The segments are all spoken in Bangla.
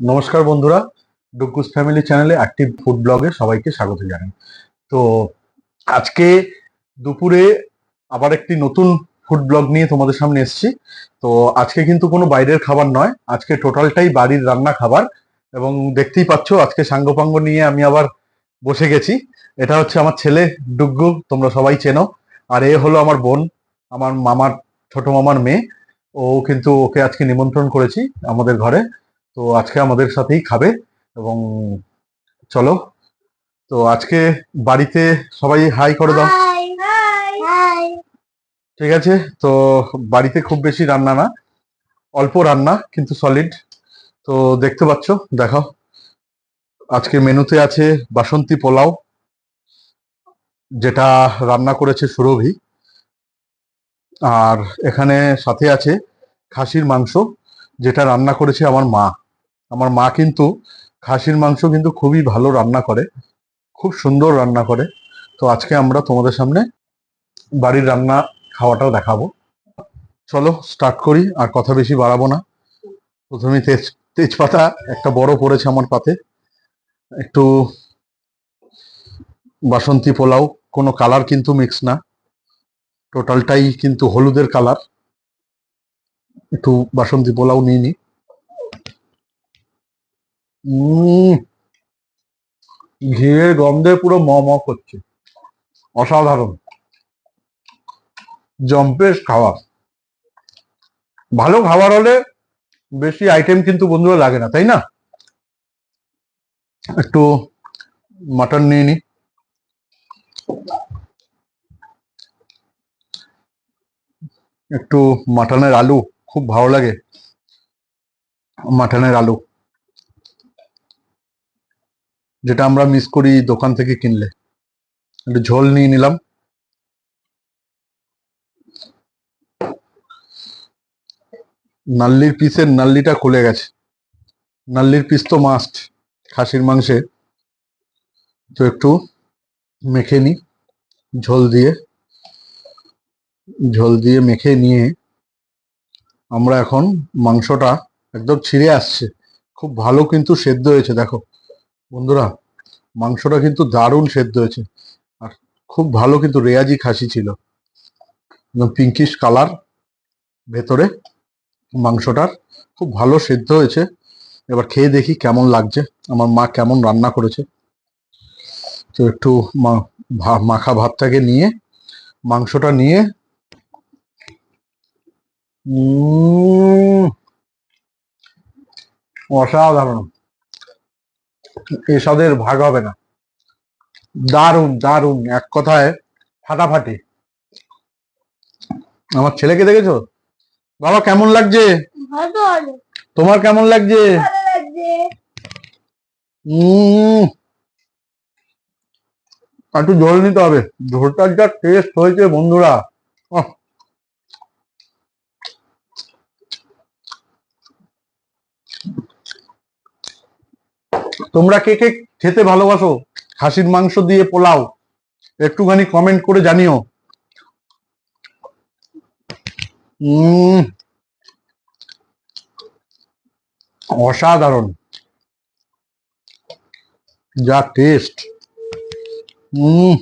নমস্কার বন্ধুরা ডুকুস ফ্যামিলি চ্যানেলে অ্যাক্টিভ ফুড ব্লগে সবাইকে স্বাগত জানাই। তো আজকে দুপুরে আবার একটি নতুন ফুড ব্লগ নিয়ে তোমাদের সামনে এসেছি। তো আজকে কিন্তু কোনো বাইরের খাবার নয়, আজকে টোটালটাই বাড়ির রান্না খাবার এবং দেখতেই পাচ্ছ আজকে সাঙ্গপাঙ্গ নিয়ে আমি আবার বসে গেছি। এটা হচ্ছে আমার ছেলে ডুগ্গু, তোমরা সবাই চেনো। আর এ হলো আমার বোন, আমার মামার, ছোট মামার মেয়ে। ও কিন্তু ওকে আজকে নিমন্ত্রণ করেছি আমাদের ঘরে। তো আজকে আমাদের সাথেই খাবে এবং চলো তো আজকে বাড়িতে সবাই হাই করে দাও। ঠিক আছে? তো বাড়িতে খুব বেশি রান্না না অল্প রান্না কিন্তু সলিড তো দেখতে পাচ্ছ দেখাও। আজকে মেনুতে আছে বাসন্তী পোলাও যেটা রান্না করেছে সুরভি। আর এখানে সাথে আছে খাসির মাংস যেটা রান্না করেছে আমার মা। আমার মা কিন্তু খাসির মাংস কিন্তু খুবই ভালো রান্না করে খুব সুন্দর রান্না করে। তো আজকে আমরা তোমাদের সামনে বাড়ির রান্না খাওয়াটা দেখাবো। চলো স্টার্ট করি আর কথা বেশি বাড়াবো না। প্রথমে তেজ তেজপাতা একটা বড় পড়েছে আমার পাতে। একটু বাসন্তী পোলাও কোনো কালার কিন্তু মিক্স না। টোটালটাই কিন্তু হলুদের কালার একটু বাসন্তী পোলাও নিয়ে নি। উম, ঘিয়ের গন্ধে পুরো ম ম করছে। অসাধারণ। জম্পেশ খাওয়া। ভালো খাবার হলে বেশি আইটেম কিন্তু বন্ধুরা লাগে না, তাই না? একটু মাটন নিয়ে নি। একটু মাটনের আলু, খুব ভালো লাগে। মাটনের আলু। যেটা আমরা মিস করি দোকান থেকে কিনলে। একটু ঝোল নিয়ে নিলাম। নাল্লির পিসের নাল্লিটা খুলে গেছে। নাল্লির পিস তো মাস্ট খাসির মাংসে। তো একটু মেখে নি, ঝোল দিয়ে। ঝোল দিয়ে মেখে নিয়ে আমরা এখন মাংসটা একদম ছিঁড়ে আসছে। খুব ভালো কিন্তু সেদ্ধ হয়েছে, দেখো। বন্ধুরা, মাংসটা কিন্তু দারুণ সেদ্ধ হয়েছে। আর খুব ভালো কিন্তু রেয়াজি খাসি ছিল। পিঙ্কিশ কালার ভেতরে মাংসটার। খুব ভালো সেদ্ধ হয়েছে। এবার খেয়ে দেখি কেমন লাগছে। আমার মা কেমন রান্না করেছে। তো একটু মাখা ভাতটাকে নিয়ে, মাংসটা নিয়ে অসাধারণ। এসবের ভাগ হবে না। দারুণ দারুণ। এক কথায় ফাটাফাটি। আমার ছেলেকে দেখেছ? বাবা কেমন লাগছে? তোমার কেমন লাগছে? উম, একটু জল নিতে হবে। ঝোলটার যা টেস্ট হয়েছে বন্ধুরা। তোমরা কে কে খেতে ভালোবাসো? খাসির মাংস দিয়ে পোলাও। একটুখানি কমেন্ট করে জানিও। অসাধারণ। যা টেস্ট হুম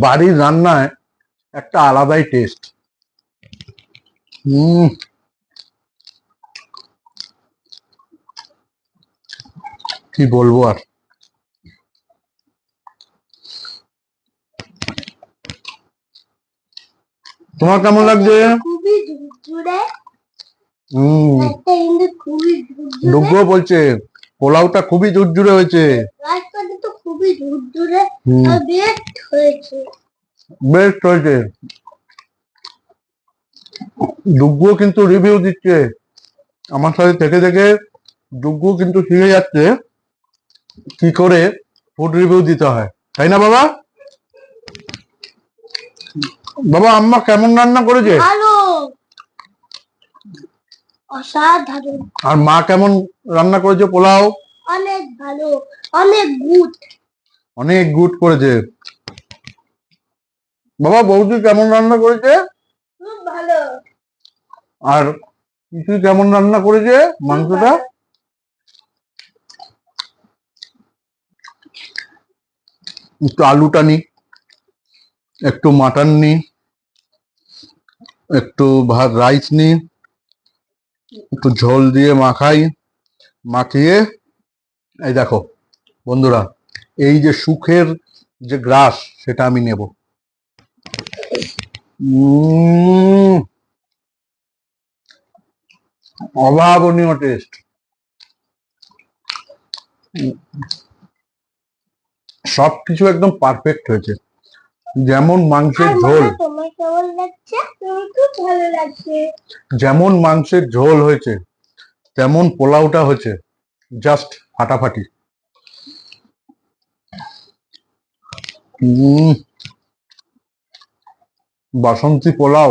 বাড়ির রান্নায় একটা আলাদাই টেস্ট হুম কি বলব আর? তোমার কেমন লাগছে? দুগ্গ বলছে পোলাওটা খুবই জুরজুরে হয়েছে। খুবই ঝুরঝুরে বেস্ট হয়েছে। বেস্ট হয়েছে। দুগ্গু কিন্তু রিভিউ দিচ্ছে। আমার সাথে থেকে থেকে দুগ্গু কিন্তু শিখে যাচ্ছে কি করে ফুড রিভিউ দিতে হয়। তাই না বাবা? বাবা আম্মা কেমন রান্না করেছে? অসাধারণ। আর মা কেমন রান্না করেছে পোলাও? অনেক ভালো অনেক গুড অনেক গুড করেছে। বাবা বৌদি কেমন রান্না করেছে? ভালো। আর তুই কেমন রান্না করেছে মাংসটা? একটু আলুটা নি একটু মাটন নি একটু ভাত রাইস নি একটু ঝোল দিয়ে মাখাই মাখিয়ে এই দেখো বন্ধুরা এই যে সুখের যে গ্রাস সেটা আমি নেব। উম, অভাবনীয় টেস্ট সবকিছু একদম পারফেক্ট হয়েছে। যেমন মাংসের ঝোল। যেমন মাংসের ঝোল হয়েছে তেমন পোলাওটা হয়েছে জাস্ট ফাটাফাটি। উম, বাসন্তী পোলাও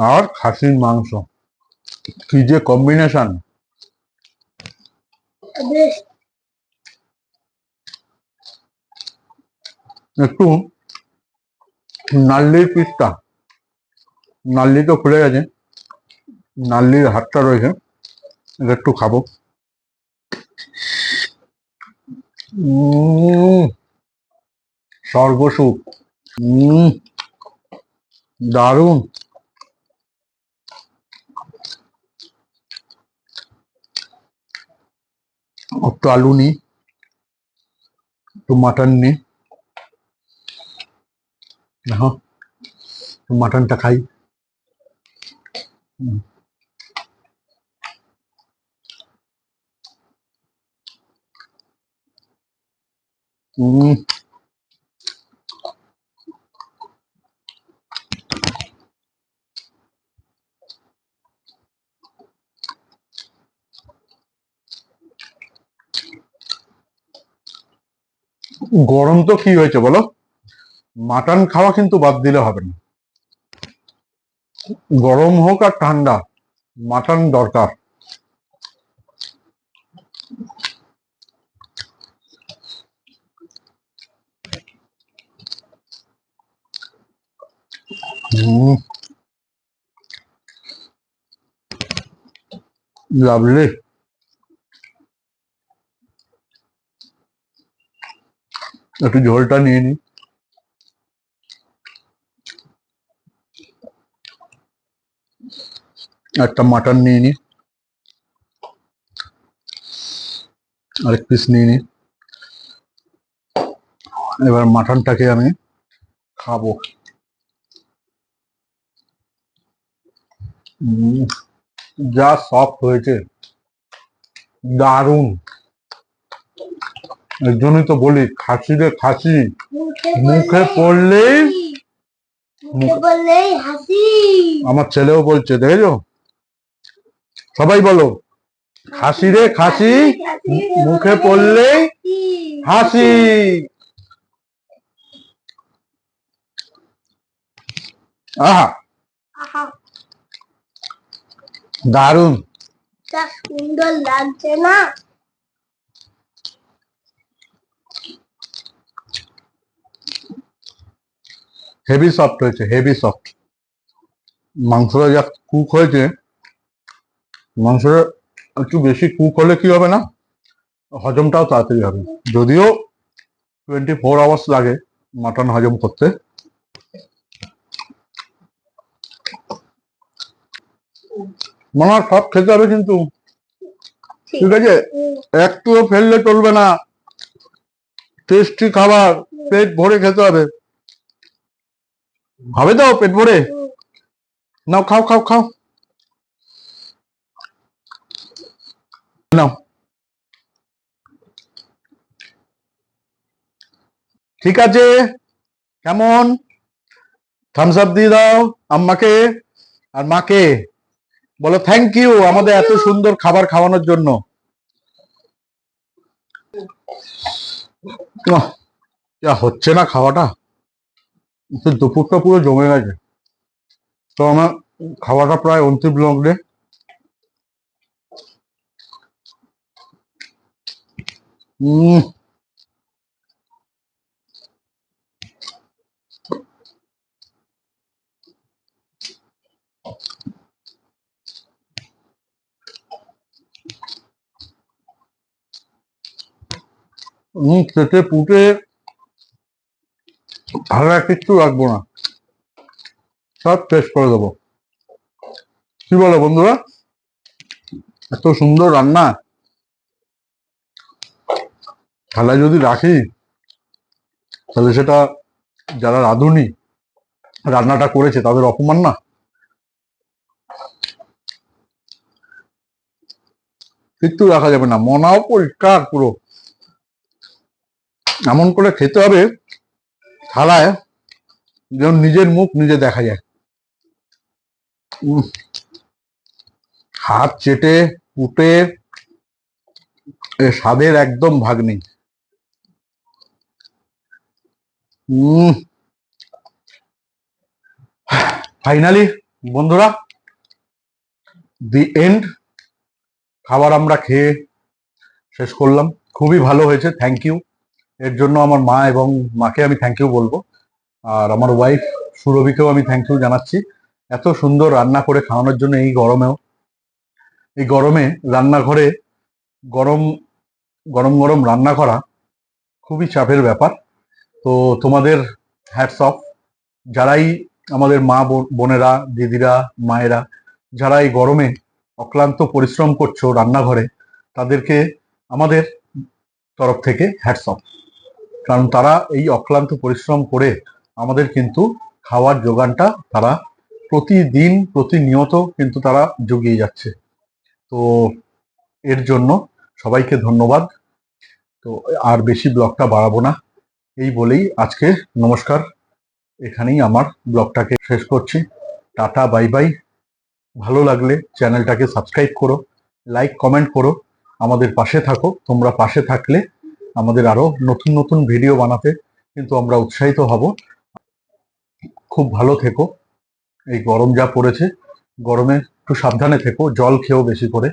আর খাসির মাংস। কি যে কম্বিনেশন একটু নাল্লির পিসটা নাল্লি তো খুলে গেছে। নাল্লির হাতটা রয়েছে। একটু খাব। উম, দারুণ। একটু আলু নিই একটু মাটন নিই হ্যাঁ মাটনটা খাই। হুম। উম, গরম তো কি হয়েছে বলো? মাটন খাওয়া কিন্তু বাদ দিলে হবে না। গরম হোক আর ঠান্ডা, মাটন দরকার। লাভলি। একটু ঝোলটা নিয়ে নি একটা মাটন নিয়ে নি আরেক পিস নিয়ে নি এবার মাটনটাকে আমি খাব উম, যা সফট হয়েছে দারুণ এর জন্যই তো বলি খাসি। রে খাসি মুখে পড়লেই আমার ছেলেও বলছে দেখেছ? সবাই বলো খাসি রে খাসি মুখে পড়লেই হাসি। আহা। আহা। দারুণ। সুন্দর লাগছে না? হেভি সফট হয়েছে হেভি সফট মাংসটা যা কুক হয়েছে, মাংসটা একটু বেশি কুক হলে কি হবে না? হজমটাও তাড়াতাড়ি হবে। যদিও টোয়েন্টি ফোর আওয়ার্স লাগে মাটন হজম করতে। মনে হয় সব খেতে হবে কিন্তু। ঠিক আছে? একটুও ফেললে চলবে না। টেস্টি খাবার, পেট ভরে খেতে হবে। হবে তো পেট ভরে। নাও, খাও খাও খাও। নাও। ঠিক আছে। কেমন? থামস আপ দিয়ে দাও আম্মাকে আর মাকে। বলো থ্যাংক ইউ আমাদের এত সুন্দর খাবার খাওয়ানোর জন্য। যা হচ্ছে না খাওয়াটা। দুপুরটা পুরো জমে গেছে। তো আমার খাওয়াটা প্রায় অন্তিম লগ্নে খেতে পুটে আর কিচ্ছু রাখব না। সব টেস্ট করে দেবো। কি বলো বন্ধুরা? এত সুন্দর রান্না। থালায় যদি রাখি, তাহলে সেটা যারা রাঁধুনি, রান্নাটা করেছে, তাদের অপমান না? কিচ্ছু রাখা যাবে না। মনাও পরিষ্কার পুরো। এমন করে খেতে হবে থালায় যেন নিজের মুখ নিজে দেখা যায়। হাত চেটে উঠে স্বাদের একদম ভাগ নেই ফাইনালি, বন্ধুরা, দি এন্ড, খাবার আমরা খেয়ে শেষ করলাম। খুবই ভালো হয়েছে, থ্যাংক ইউ। এর জন্য আমার মা এবং মাকে আমি থ্যাংক ইউ বলব। আর আমার ওয়াইফ সুরভিকেও আমি থ্যাংক ইউ জানাচ্ছি। এত সুন্দর রান্না করে খাওয়ানোর জন্য এই গরমেও। এই গরমে রান্নাঘরে গরম গরম গরম রান্না করা খুবই চাপের ব্যাপার। তো তোমাদের হ্যাটস অফ যারাই আমাদের মা বোন- বোনেরা, দিদিরা, মায়েরা, যারা এই গরমে অক্লান্ত পরিশ্রম করছ রান্নাঘরে, তাদেরকে আমাদের তরফ থেকে হ্যাটস অফ কারণ তারা এই অক্লান্ত পরিশ্রম করে আমাদের কিন্তু খাওয়ার যোগানটা তারা প্রতিদিন প্রতিনিয়ত কিন্তু তারা জুগিয়ে যাচ্ছে। তো এর জন্য সবাইকে ধন্যবাদ। তো আর বেশি ব্লগটা বাড়াবো না। এই বলেই আজকে নমস্কার। এখানেই আমার ব্লগটাকে শেষ করছি। Tata, bye bye. ভালো লাগলে চ্যানেলটাকে সাবস্ক্রাইব করো, লাইক, কমেন্ট করো। আমাদের পাশে থাকো। তোমরা পাশে থাকলে আমাদের আরও নতুন নতুন ভিডিও বানাতে কিন্তু আমরা উৎসাহিত হব। খুব ভালো থেকো। এই গরম যা পড়েছে, গরমে একটু সাবধানে থেকো, জল খেও বেশি করে।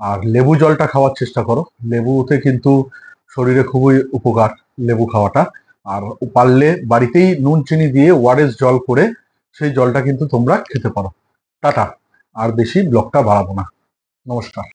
আর লেবু জলটা খাওয়ার চেষ্টা করো। লেবুতে কিন্তু শরীরে খুবই উপকার লেবু খাওয়াটা। আর পারলে বাড়িতেই নুন, চিনি দিয়ে ওয়ারেস জল করে সেই জলটা কিন্তু তোমরা খেতে পারো। টাটা। আর বেশি ব্লকটা বাড়াবো না। নমস্কার।